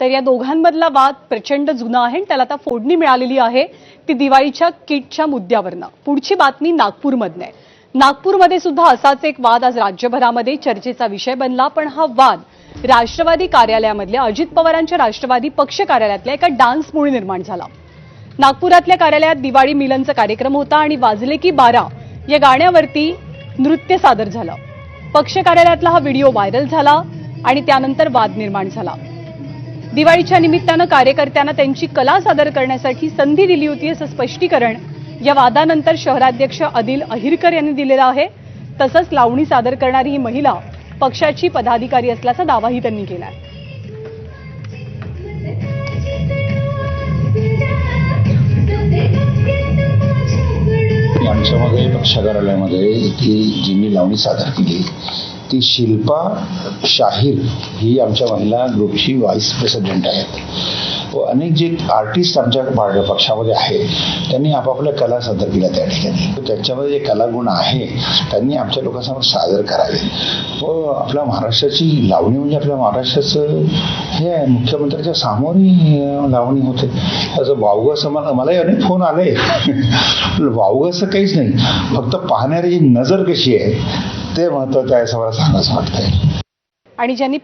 तर या दोघांमधला वाद प्रचंड जुना आहे आणि त्याला आता फोडणी मिळालेली आहे ती दिवाळीच्या किटच्या मुद्द्यावरनं. पुढची बातमी नागपूरमधनं आहे. नागपूरमध्ये सुद्धा असाच एक वाद आज राज्यभरामध्ये चर्चेचा विषय बनला पण हा वाद राष्ट्रवादी कार्यालयामधल्या अजित पवारांच्या राष्ट्रवादी पक्ष कार्यालयातल्या एका डान्समुळे निर्माण झाला. नागपुरातल्या कार्यालयात दिवाळी मिलनचा कार्यक्रम होता आणि वाजले की बारा या गाण्यावरती नृत्य सादर झालं. पक्ष कार्यालयातला हा व्हिडिओ व्हायरल झाला आणि त्यानंतर वाद निर्माण झाला. दिवाळीच्या निमित्तानं कार्यकर्त्यांना त्यांची कला सादर करण्यासाठी संधी दिली होती असं स्पष्टीकरण या वादानंतर शहराध्यक्ष अदिल अहिरकर यांनी दिलेलं आहे. तसंच लावणी सादर करणारी ही महिला पक्षाची पदाधिकारी असल्याचा दावाही त्यांनी केला आहे आमच्यामध्ये पक्ष कार्यालयामध्ये ती जी मी लावणी सादर केली. ती शिल्पा शाहीर ही आमच्या महिला ग्रुपची व्हाईस प्रेसिडेंट आहेत. व अनेक जे आर्टिस्ट आमच्या पक्षामध्ये आहेत त्यांनी आपापल्या कला सादर केल्या त्या ठिकाणी. त्यांच्यामध्ये जे कलागुण आहे त्यांनी आमच्या लोकांसमोर सादर करावे. व आपल्या महाराष्ट्राची लावणी म्हणजे आपल्या महाराष्ट्राचं हे मुख्यमंत्र्याच्या सामोरी लावणी होते. असं वावगं असं मला मलाही अनेक फोन आले. वावगं असं काहीच नाही. फक्त पाहणारी नजर कशी आहे ते महत्वाचं आहे असं मला सांगायचं वाटतंय आणि ज्यांनी